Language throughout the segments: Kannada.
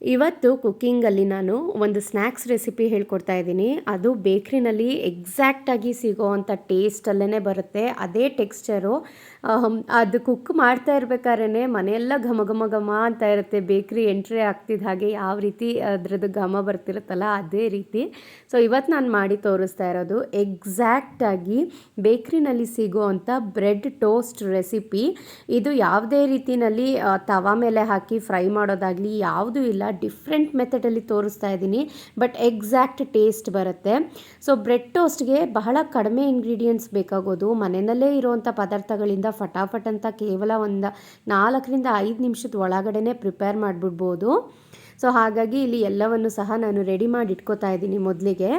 ಇವತ್ತು ಕುಕ್ಕಿಂಗಲ್ಲಿ ನಾನು ಒಂದು ಸ್ನ್ಯಾಕ್ಸ್ ರೆಸಿಪಿ ಹೇಳ್ಕೊಡ್ತಾ ಇದ್ದೀನಿ. ಅದು ಬೇಕ್ರಿನಲ್ಲಿ ಎಕ್ಸಾಕ್ಟಾಗಿ ಸಿಗೋವಂಥ ಟೇಸ್ಟಲ್ಲೇ ಬರುತ್ತೆ. ಅದೇ ಟೆಕ್ಸ್ಚರು. ಅದು ಕುಕ್ ಮಾಡ್ತಾ ಇರ್ಬೇಕಾದ್ರೆ ಮನೆಯೆಲ್ಲ ಘಮ ಘಮ ಘಮ ಅಂತ ಇರುತ್ತೆ. ಬೇಕ್ರಿ ಎಂಟ್ರಿ ಆಗ್ತಿದ್ದ ಹಾಗೆ ಯಾವ ರೀತಿ ಅದರದ್ದು ಘಮ ಬರ್ತಿರುತ್ತಲ್ಲ ಅದೇ ರೀತಿ. ಸೊ ಇವತ್ತು ನಾನು ಮಾಡಿ ತೋರಿಸ್ತಾ ಇರೋದು ಎಕ್ಸಾಕ್ಟಾಗಿ ಬೇಕ್ರಿನಲ್ಲಿ ಸಿಗೋವಂಥ ಬ್ರೆಡ್ ಟೋಸ್ಟ್ ರೆಸಿಪಿ. ಇದು ಯಾವುದೇ ರೀತಿಯಲ್ಲಿ ತವಾ ಮೇಲೆ ಹಾಕಿ ಫ್ರೈ ಮಾಡೋದಾಗಲಿ, ಯಾವುದೂ ಇಲ್ಲ. ಡಿಫ್ರೆಂಟ್ ಮೆಥಡಲ್ಲಿ ತೋರಿಸ್ತಾ ಇದ್ದೀನಿ ಬಟ್ ಎಕ್ಸಾಕ್ಟ್ ಟೇಸ್ಟ್ ಬರುತ್ತೆ. ಸೊ ಬ್ರೆಡ್ ಟೋಸ್ಟ್ಗೆ ಬಹಳ ಕಡಿಮೆ ಇಂಗ್ರೀಡಿಯೆಂಟ್ಸ್ ಬೇಕಾಗೋದು. ಮನೆಯಲ್ಲೇ ಇರುವಂಥ ಪದಾರ್ಥಗಳಿಂದ ಫಟಾಫಟ್ ಅಂತ ಕೇವಲ ಒಂದು ನಾಲ್ಕರಿಂದ ಐದು ನಿಮಿಷದ ಒಳಗಡೆನೆ ಪ್ರಿಪೇರ್ ಮಾಡಿಬಿಡ್ಬೋದು. ಸೊ ಹಾಗಾಗಿ ಇಲ್ಲಿ ಎಲ್ಲವನ್ನು ಸಹ ನಾನು ರೆಡಿ ಮಾಡಿ ಇಟ್ಕೋತಾ ಇದ್ದೀನಿ ಮೊದಲಿಗೆ.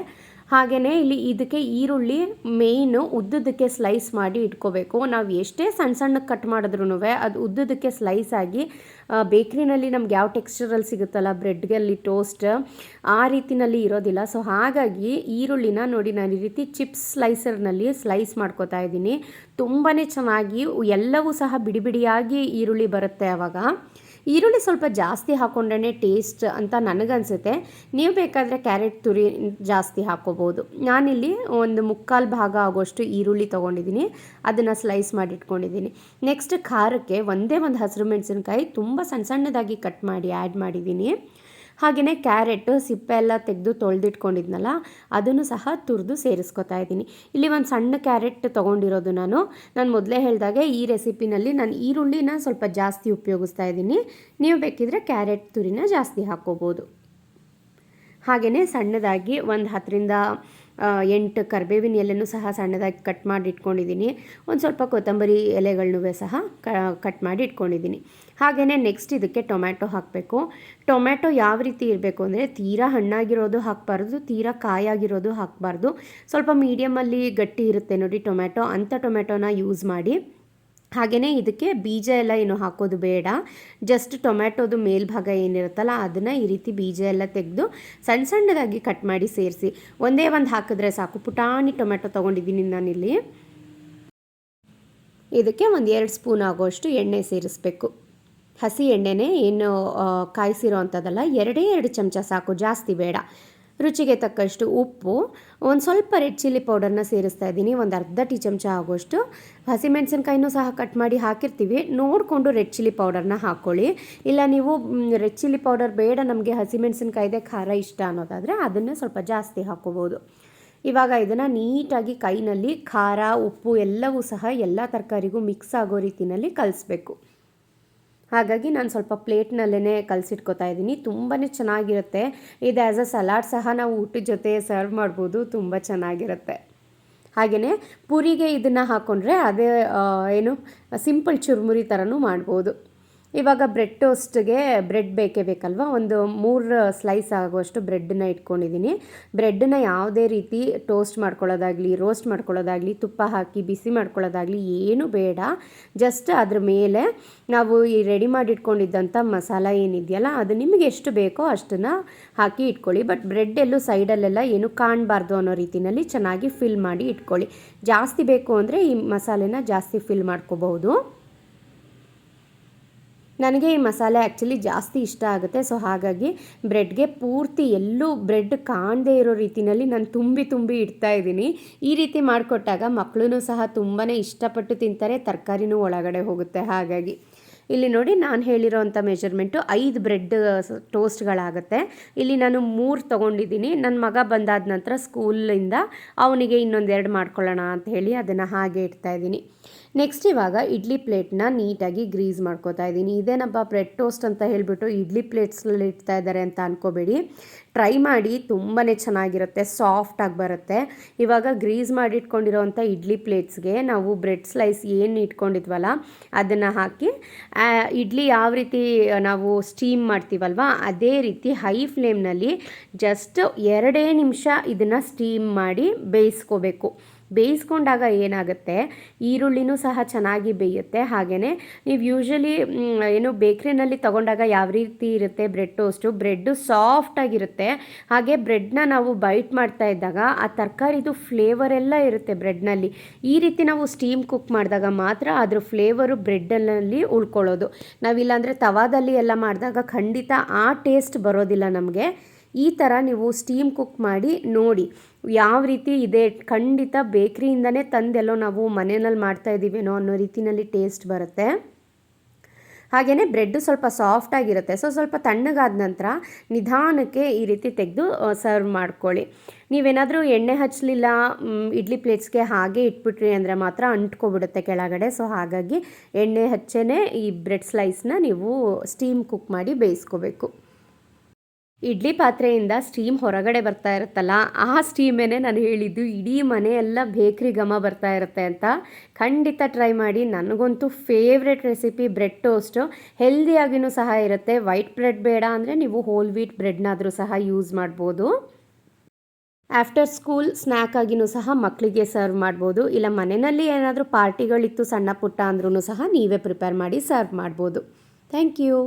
ಹಾಗೆಯೇ ಇಲ್ಲಿ ಇದಕ್ಕೆ ಈರುಳ್ಳಿ ಮೇಯ್ನು ಉದ್ದದಕ್ಕೆ ಸ್ಲೈಸ್ ಮಾಡಿ ಇಟ್ಕೋಬೇಕು. ನಾವು ಎಷ್ಟೇ ಸಣ್ಣ ಸಣ್ಣಕ್ಕೆ ಕಟ್ ಮಾಡಿದ್ರೂ ಅದು ಉದ್ದದಕ್ಕೆ ಸ್ಲೈಸ್ ಆಗಿ ಬೇಕ್ರಿನಲ್ಲಿ ನಮ್ಗೆ ಯಾವ ಟೆಕ್ಸ್ಚರಲ್ಲಿ ಸಿಗುತ್ತಲ್ಲ ಬ್ರೆಡ್ಗಲ್ಲಿ ಟೋಸ್ಟ್ ಆ ರೀತಿನಲ್ಲಿ ಇರೋದಿಲ್ಲ. ಸೊ ಹಾಗಾಗಿ ಈರುಳ್ಳಿನ ನೋಡಿ ನಾನು ಈ ರೀತಿ ಚಿಪ್ಸ್ ಸ್ಲೈಸರ್ನಲ್ಲಿ ಸ್ಲೈಸ್ ಮಾಡ್ಕೋತಾ ಇದ್ದೀನಿ. ತುಂಬಾ ಚೆನ್ನಾಗಿ ಎಲ್ಲವೂ ಸಹ ಬಿಡಿ ಬಿಡಿಯಾಗಿ ಈರುಳ್ಳಿ ಬರುತ್ತೆ ಆವಾಗ ಈರುಳ್ಳಿ ಸ್ವಲ್ಪ ಜಾಸ್ತಿ ಹಾಕೊಂಡ್ರೆ ಟೇಸ್ಟ್ ಅಂತ ನನಗನ್ಸುತ್ತೆ. ನೀವು ಬೇಕಾದರೆ ಕ್ಯಾರೆಟ್ ತುರಿ ಜಾಸ್ತಿ ಹಾಕೋಬೋದು. ನಾನಿಲ್ಲಿ ಒಂದು ಮುಕ್ಕಾಲು ಭಾಗ ಆಗೋಷ್ಟು ಈರುಳ್ಳಿ ತೊಗೊಂಡಿದ್ದೀನಿ. ಅದನ್ನು ಸ್ಲೈಸ್ ಮಾಡಿ ಇಟ್ಕೊಂಡಿದ್ದೀನಿ ನೆಕ್ಸ್ಟ್ ಖಾರಕ್ಕೆ ಒಂದೇ ಒಂದು ಹಸಿರು ಮೆಣಸಿನ್ಕಾಯಿ ತುಂಬ ಸಣ್ಣ ಸಣ್ಣದಾಗಿ ಕಟ್ ಮಾಡಿ ಆ್ಯಡ್ ಮಾಡಿದ್ದೀನಿ. ಹಾಗೆಯೇ ಕ್ಯಾರೆಟು, ಸಿಪ್ಪೆ ಎಲ್ಲ ತೆಗೆದು ತೊಳೆದಿಟ್ಕೊಂಡಿದ್ನಲ್ಲ, ಅದನ್ನು ಸಹ ತುರಿದು ಸೇರಿಸ್ಕೊತಾ ಇದ್ದೀನಿ. ಇಲ್ಲಿ ಒಂದು ಸಣ್ಣ ಕ್ಯಾರೆಟ್ ತೊಗೊಂಡಿರೋದು ನಾನು. ನಾನು ಮೊದಲೇ ಹೇಳಿದಾಗೆ ಈ ರೆಸಿಪಿನಲ್ಲಿ ನಾನು ಈರುಳ್ಳಿನ ಸ್ವಲ್ಪ ಜಾಸ್ತಿ ಉಪಯೋಗಿಸ್ತಾ ಇದ್ದೀನಿ. ನೀವು ಬೇಕಿದ್ರೆ ಕ್ಯಾರೆಟ್ ತುರಿನ ಜಾಸ್ತಿ ಹಾಕ್ಕೋಬೋದು. ಹಾಗೆಯೇ ಸಣ್ಣದಾಗಿ ಒಂದು ಹತ್ತರಿಂದ ಎಂಟು ಕರಿಬೇವಿನ ಎಲೆನೂ ಸಹ ಸಣ್ಣದಾಗಿ ಕಟ್ ಮಾಡಿ ಇಟ್ಕೊಂಡಿದ್ದೀನಿ. ಒಂದು ಸ್ವಲ್ಪ ಕೊತ್ತಂಬರಿ ಎಲೆಗಳನ್ನೂ ಸಹ ಕಟ್ ಮಾಡಿ ಇಟ್ಕೊಂಡಿದ್ದೀನಿ. ಹಾಗೆಯೇ ನೆಕ್ಸ್ಟ್ ಇದಕ್ಕೆ ಟೊಮ್ಯಾಟೊ ಹಾಕಬೇಕು. ಟೊಮ್ಯಾಟೊ ಯಾವ ರೀತಿ ಇರಬೇಕು ಅಂದರೆ ತೀರಾ ಹಣ್ಣಾಗಿರೋದು ಹಾಕಬಾರ್ದು, ತೀರಾ ಕಾಯಾಗಿರೋದು ಹಾಕಬಾರ್ದು. ಸ್ವಲ್ಪ ಮೀಡಿಯಮಲ್ಲಿ ಗಟ್ಟಿ ಇರುತ್ತೆ ನೋಡಿ ಟೊಮ್ಯಾಟೊ. ಅಂಥ ಟೊಮ್ಯಾಟೊನ ಯೂಸ್ ಮಾಡಿ ಹಾಗೆಯೇ ಇದಕ್ಕೆ ಬೀಜ ಎಲ್ಲ ಏನು ಹಾಕೋದು ಬೇಡ. ಜಸ್ಟ್ ಟೊಮ್ಯಾಟೋದು ಮೇಲ್ಭಾಗ ಏನಿರುತ್ತಲ್ಲ, ಅದನ್ನು ಈ ರೀತಿ ಬೀಜ ಎಲ್ಲ ತೆಗೆದು ಸಣ್ಣ ಸಣ್ಣದಾಗಿ ಕಟ್ ಮಾಡಿ ಸೇರಿಸಿ, ಒಂದೇ ಒಂದು ಹಾಕಿದ್ರೆ ಸಾಕು. ಪುಟಾಣಿ ಟೊಮ್ಯಾಟೊ ತೊಗೊಂಡಿದ್ದೀನಿ ನಾನಿಲ್ಲಿ. ಇದಕ್ಕೆ ಒಂದು ಎರಡು ಸ್ಪೂನ್ ಆಗೋಷ್ಟು ಎಣ್ಣೆ ಸೇರಿಸ್ಬೇಕು. ಹಸಿ ಎಣ್ಣೆನೇ ಏನು ಕಾಯಿಸಿರೋ ಅಂಥದ್ದಲ್ಲ, ಎರಡೇ ಎರಡು ಚಮಚ ಸಾಕು. ಜಾಸ್ತಿ ಬೇಡ. ರುಚಿಗೆ ತಕ್ಕಷ್ಟು ಉಪ್ಪು, ಒಂದು ಸ್ವಲ್ಪ ರೆಡ್ ಚಿಲ್ಲಿ ಪೌಡರ್ನ ಸೇರಿಸ್ತಾ ಇದ್ದೀನಿ, ಒಂದು ಅರ್ಧ ಟೀ ಚಮಚ ಆಗೋಷ್ಟು. ಹಸಿಮೆಣಸಿನ್ಕಾಯಿನೂ ಸಹ ಕಟ್ ಮಾಡಿ ಹಾಕಿರ್ತೀವಿ. ನೋಡಿಕೊಂಡು ರೆಡ್ ಚಿಲ್ಲಿ ಪೌಡರ್ನ ಹಾಕ್ಕೊಳ್ಳಿ ಇಲ್ಲ ನೀವು ರೆಡ್ ಚಿಲ್ಲಿ ಪೌಡರ್ ಬೇಡ, ನಮಗೆ ಹಸಿಮೆಣಸಿನ್ಕಾಯಿದೆ ಖಾರ ಇಷ್ಟ ಅನ್ನೋದಾದರೆ ಅದನ್ನು ಸ್ವಲ್ಪ ಜಾಸ್ತಿ ಹಾಕ್ಕೋಬೋದು ಇವಾಗ ಇದನ್ನು ನೀಟಾಗಿ ಕೈನಲ್ಲಿ ಖಾರ, ಉಪ್ಪು ಎಲ್ಲವೂ ಸಹ ಎಲ್ಲ ತರಕಾರಿಗೂ ಮಿಕ್ಸ್ ಆಗೋ ರೀತಿಯಲ್ಲಿ ಕಲಿಸ್ಬೇಕು. ಹಾಗಾಗಿ ನಾನು ಸ್ವಲ್ಪ ಪ್ಲೇಟ್ನಲ್ಲೇ ಕಲಸಿಟ್ಕೋತಾ ಇದ್ದೀನಿ. ತುಂಬಾ ಚೆನ್ನಾಗಿರುತ್ತೆ. ಇದು ಆ್ಯಸ್ ಅ ಸಲಾಡ್ ಸಹ ನಾವು ಊಟದ ಜೊತೆ ಸರ್ವ್ ಮಾಡ್ಬೋದು. ತುಂಬ ಚೆನ್ನಾಗಿರುತ್ತೆ. ಹಾಗೆಯೇ ಪೂರಿಗೆ ಇದನ್ನು ಹಾಕ್ಕೊಂಡ್ರೆ ಅದೇ ಏನು ಸಿಂಪಲ್ ಚುರುಮುರಿ ಥರನೂ ಮಾಡ್ಬೋದು. ಇವಾಗ ಬ್ರೆಡ್ ಟೋಸ್ಟ್ಗೆ ಬ್ರೆಡ್ ಬೇಕೇ ಬೇಕಲ್ವಾ? ಒಂದು ಮೂರು ಸ್ಲೈಸ್ ಆಗುವಷ್ಟು ಬ್ರೆಡ್ಡನ್ನ ಇಟ್ಕೊಂಡಿದ್ದೀನಿ. ಬ್ರೆಡ್ಡನ್ನ ಯಾವುದೇ ರೀತಿ ಟೋಸ್ಟ್ ಮಾಡ್ಕೊಳ್ಳೋದಾಗಲಿ, ರೋಸ್ಟ್ ಮಾಡ್ಕೊಳ್ಳೋದಾಗಲಿ, ತುಪ್ಪ ಹಾಕಿ, ಬಿಸಿ ಮಾಡ್ಕೊಳ್ಳೋದಾಗಲಿ ಏನು ಬೇಡ. ಜಸ್ಟ್ ಅದ್ರ ಮೇಲೆ ನಾವು ಈ ರೆಡಿ ಮಾಡಿ ಇಟ್ಕೊಂಡಿದ್ದಂಥ ಮಸಾಲ ಏನಿದೆಯಲ್ಲ, ಅದು ನಿಮಗೆ ಎಷ್ಟು ಬೇಕೋ ಅಷ್ಟನ್ನು ಹಾಕಿ ಇಟ್ಕೊಳ್ಳಿ. ಬಟ್ ಬ್ರೆಡ್ ಎಲ್ಲೂ ಸೈಡಲ್ಲೆಲ್ಲ ಏನು ಕಾಣಬಾರ್ದು ಅನ್ನೋ ರೀತಿಯಲ್ಲಿ ಚೆನ್ನಾಗಿ ಫಿಲ್ ಮಾಡಿ ಇಟ್ಕೊಳ್ಳಿ. ಜಾಸ್ತಿ ಬೇಕು ಅಂದರೆ ಈ ಮಸಾಲೆನ ಜಾಸ್ತಿ ಫಿಲ್ ಮಾಡ್ಕೋಬಹುದು. ನನಗೆ ಈ ಮಸಾಲೆ ಆ್ಯಕ್ಚುಲಿ ಜಾಸ್ತಿ ಇಷ್ಟ ಆಗುತ್ತೆ. ಸೊ ಹಾಗಾಗಿ ಬ್ರೆಡ್ಗೆ ಪೂರ್ತಿ ಎಲ್ಲೂ ಬ್ರೆಡ್ ಕಾಣದೇ ಇರೋ ರೀತಿಯಲ್ಲಿ ನಾನು ತುಂಬಿ ತುಂಬಿ ಇಡ್ತಾ ಇದ್ದೀನಿ. ಈ ರೀತಿ ಮಾಡಿಕೊಟ್ಟಾಗ ಮಕ್ಕಳೂ ಸಹ ತುಂಬಾ ಇಷ್ಟಪಟ್ಟು ತಿಂತಾರೆ, ತರಕಾರಿನೂ ಒಳಗಡೆ ಹೋಗುತ್ತೆ. ಹಾಗಾಗಿ ಇಲ್ಲಿ ನೋಡಿ ನಾನು ಹೇಳಿರೋವಂಥ ಮೆಜರ್ಮೆಂಟು ಐದು ಬ್ರೆಡ್ ಟೋಸ್ಟ್ಗಳಾಗುತ್ತೆ ಇಲ್ಲಿ ನಾನು ಮೂರು ತೊಗೊಂಡಿದ್ದೀನಿ. ನನ್ನ ಮಗ ಬಂದಾದ ನಂತರ ಸ್ಕೂಲಿಂದ ಅವನಿಗೆ ಇನ್ನೊಂದೆರಡು ಮಾಡ್ಕೊಳ್ಳೋಣ ಅಂತ ಹೇಳಿ ಅದನ್ನು ಹಾಗೆ ಇಡ್ತಾ ಇದ್ದೀನಿ. ನೆಕ್ಸ್ಟ್ ಇವಾಗ ಇಡ್ಲಿ ಪ್ಲೇಟ್ನ ನೀಟಾಗಿ ಗ್ರೀಸ್ ಮಾಡ್ಕೋತಾ ಇದ್ದೀನಿ. ಇದೇನಪ್ಪ ಬ್ರೆಡ್ ಟೋಸ್ಟ್ ಅಂತ ಹೇಳಿಬಿಟ್ಟು ಇಡ್ಲಿ ಪ್ಲೇಟ್ಸ್ನಲ್ಲಿ ಇಡ್ತಾ ಇದ್ದಾರೆ ಅಂತ ಅನ್ಕೋಬೇಡಿ. ಟ್ರೈ ಮಾಡಿ ತುಂಬಾ ಚೆನ್ನಾಗಿರುತ್ತೆ ಸಾಫ್ಟಾಗಿ ಬರುತ್ತೆ. ಇವಾಗ ಗ್ರೀಸ್ ಮಾಡಿ ಇಟ್ಕೊಂಡಿರೋವಂಥ ಇಡ್ಲಿ ಪ್ಲೇಟ್ಸ್ಗೆ ನಾವು ಬ್ರೆಡ್ ಸ್ಲೈಸ್ ಏನು ಇಟ್ಕೊಂಡಿದ್ವಲ್ಲ, ಅದನ್ನು ಹಾಕಿ ಇಡ್ಲಿ ಯಾವ ರೀತಿ ನಾವು ಸ್ಟೀಮ್ ಮಾಡ್ತೀವಲ್ವ, ಅದೇ ರೀತಿ ಹೈ ಫ್ಲೇಮ್ನಲ್ಲಿ ಜಸ್ಟ್ ಎರಡೇ ನಿಮಿಷ ಇದನ್ನು ಸ್ಟೀಮ್ ಮಾಡಿ ಬೇಯಿಸ್ಕೋಬೇಕು. ಬೇಯಿಸ್ಕೊಂಡಾಗ ಏನಾಗುತ್ತೆ? ಈರುಳ್ಳಿನೂ ಸಹ ಚೆನ್ನಾಗಿ ಬೇಯುತ್ತೆ. ಹಾಗೆಯೇ ನೀವು ಯೂಶ್ವಲಿ ಏನು ಬೇಕ್ರಿನಲ್ಲಿ ತೊಗೊಂಡಾಗ ಯಾವ ರೀತಿ ಇರುತ್ತೆ ಬ್ರೆಡ್ ಟೋಸ್ಟು ಬ್ರೆಡ್ಡು ಸಾಫ್ಟಾಗಿರುತ್ತೆ ಹಾಗೆ ಬ್ರೆಡ್ನ ನಾವು ಬೈಟ್ ಮಾಡ್ತಾ ಇದ್ದಾಗ ಆ ತರಕಾರಿದು ಫ್ಲೇವರ್ ಎಲ್ಲ ಇರುತ್ತೆ ಬ್ರೆಡ್ನಲ್ಲಿ ಈ ರೀತಿ ನಾವು ಸ್ಟೀಮ್ ಕುಕ್ ಮಾಡಿದಾಗ ಮಾತ್ರ ಅದ್ರ ಫ್ಲೇವರು ಬ್ರೆಡ್ನಲ್ಲಿ ಉಳ್ಕೊಳ್ಳೋದು. ನಾವಿಲ್ಲಾಂದರೆ ತವಾದಲ್ಲಿ ಎಲ್ಲ ಮಾಡಿದಾಗ ಖಂಡಿತ ಆ ಟೇಸ್ಟ್ ಬರೋದಿಲ್ಲ ನಮಗೆ. ಈ ಥರ ನೀವು ಸ್ಟೀಮ್ ಕುಕ್ ಮಾಡಿ ನೋಡಿ. ಯಾವ ರೀತಿ ಇದೆ, ಖಂಡಿತ ಬೇಕ್ರಿಯಿಂದನೇ ತಂದೆಲ್ಲೋ ನಾವು ಮನೆಯಲ್ಲಿ ಮಾಡ್ತಾ ಇದ್ದೀವೇನೋ ಅನ್ನೋ ರೀತಿಯಲ್ಲಿ ಟೇಸ್ಟ್ ಬರುತ್ತೆ. ಹಾಗೆಯೇ ಬ್ರೆಡ್ಡು ಸ್ವಲ್ಪ ಸಾಫ್ಟ್ ಆಗಿರುತ್ತೆ. ಸೊ ಸ್ವಲ್ಪ ತಣ್ಣಗಾದ ನಂತರ ನಿಧಾನಕ್ಕೆ ಈ ರೀತಿ ತೆಗೆದು ಸರ್ವ್ ಮಾಡ್ಕೊಳ್ಳಿ. ನೀವೇನಾದರೂ ಎಣ್ಣೆ ಹಚ್ಚಲಿಲ್ಲ ಇಡ್ಲಿ ಪ್ಲೇಟ್ಸ್ಗೆ ಹಾಗೆ ಇಟ್ಬಿಟ್ರಿ ಅಂದರೆ ಮಾತ್ರ ಅಂಟ್ಕೊಬಿಡುತ್ತೆ ಕೆಳಗಡೆ. ಸೊ ಹಾಗಾಗಿ ಎಣ್ಣೆ ಹಚ್ಚೇ ಈ ಬ್ರೆಡ್ ಸ್ಲೈಸ್ನ ನೀವು ಸ್ಟೀಮ್ ಕುಕ್ ಮಾಡಿ ಬೇಯಿಸ್ಕೋಬೇಕು. ಇಡ್ಲಿ ಪಾತ್ರೆಯಿಂದ ಸ್ಟೀಮ್ ಹೊರಗಡೆ ಬರ್ತಾ ಇರುತ್ತಲ್ಲ, ಆ ಸ್ಟೀಮೇನೆ ನಾನು ಹೇಳಿದ್ದು, ಇಡೀ ಮನೆಯೆಲ್ಲ ಬೇಕ್ರಿ ಘಮ ಬರ್ತಾ ಇರುತ್ತೆ ಅಂತ ಖಂಡಿತ ಟ್ರೈ ಮಾಡಿ. ನನಗಂತೂ ಫೇವ್ರೆಟ್ ರೆಸಿಪಿ ಬ್ರೆಡ್ ಟೋಸ್ಟು ಹೆಲ್ದಿಯಾಗಿಯೂ ಸಹ ಇರುತ್ತೆ. ವೈಟ್ ಬ್ರೆಡ್ ಬೇಡ ಅಂದರೆ ನೀವು ಹೋಲ್ ವೀಟ್ ಬ್ರೆಡ್ನಾದರೂ ಸಹ ಯೂಸ್ ಮಾಡ್ಬೋದು. ಆಫ್ಟರ್ ಸ್ಕೂಲ್ ಸ್ನ್ಯಾಕ್ ಆಗಿನೂ ಸಹ ಮಕ್ಕಳಿಗೆ ಸರ್ವ್ ಮಾಡ್ಬೋದು. ಇಲ್ಲ ಮನೆಯಲ್ಲಿ ಏನಾದರೂ ಪಾರ್ಟಿಗಳಿತ್ತು ಸಣ್ಣ ಪುಟ್ಟ ಅಂದ್ರೂ ಸಹ ನೀವೇ ಪ್ರಿಪೇರ್ ಮಾಡಿ ಸರ್ವ್ ಮಾಡ್ಬೋದು. Thank you